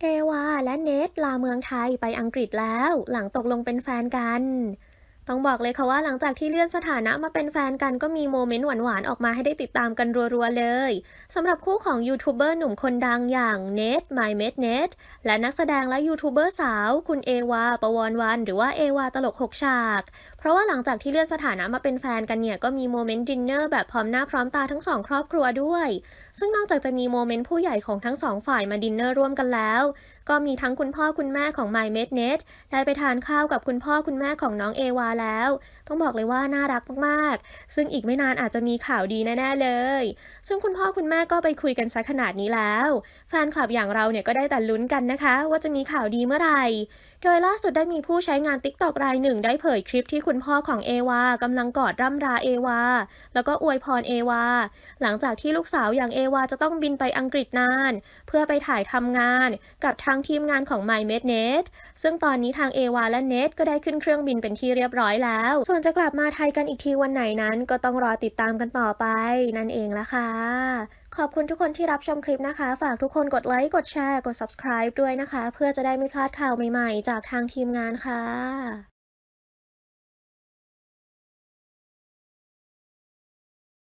เอวาและเนทลาเมืองไทยไปอังกฤษแล้วหลังตกลงเป็นแฟนกัน ต้องบอกเลยค่ะว่าหลังจากที่เลื่อนสถานะมาเป็นแฟนกันก็มีโมเมนต์หวานๆ ออกมาให้ได้ติดตามกันรัวๆเลยสำหรับคู่ของยูทูบเบอร์หนุ่มคนดังอย่างเนทไมเมดเนทและนักแสดงและยูทูบเบอร์สาว คุณเอวาปวรวัน หรือว่าเอวาตลกหกฉาก ราะว่าหลังจากที่เลื่อนสถานะมาเป็นแฟนกันเนี่ยก็มีโมเมนต์ดินเนอร์แบบพร้อมหน้าพร้อมตาทั้งสองครอบครัวด้วย ซึ่งนอกจากจะมีโมเมนต์ผู้ใหญ่ของทั้งสองฝ่ายมาดินเนอร์ร่วมกันแล้ว ก็มีทั้งคุณพ่อคุณแม่ของ My m a d n e t ได้ไปทานข้าวกับคุณพ่อคุณแม่ของน้องเอวาแล้ว ต้องบอกเลยว่าน่ารักมากๆ ซึ่งอีกไม่นานอาจจะมีข่าวดีแน่ๆเลย ซึ่งคุณพ่อคุณแม่ก็ไปคุยกันซะขนาดนี้แล้ว แฟนคลับอย่างเราเนี่ยก็ได้แต่ลุ้นกันนะคะ ว่าจะมีข่าวดีเมื่อไหร่โดยล่าสุดได้มีผู้ใช้งาน TikTok รายหนึ่งได้เผยคลิปที่คุณพ่อของเอวากำลังกอดร่ำราเอวา แล้วก็อวยพรเอวา หลังจากที่ลูกสาวอย่างเอวาจะต้องบินไปอังกฤษนาน เพื่อไปถ่ายทำงานกับทางทีมงานของ My m a d n e t ซึ่งตอนนี้ทางเอวาและเนทก็ได้ขึ้นเครื่องบินเป็นที่เรียบร้อยแล้ว ส่วนจะกลับมาไทยกันอีกทีวันไหนนั้น ก็ต้องรอติดตามกันต่อไป นั่นเองละค่ะ ขอบคุณทุกคนที่รับชมคลิปนะคะ ฝากทุกคนกดไลค์ กดแชร์ กด subscribe ด้วยนะคะ เพื่อจะได้ไม่พลาดข่าวใหม่ๆ จากทางทีมงานค่ะ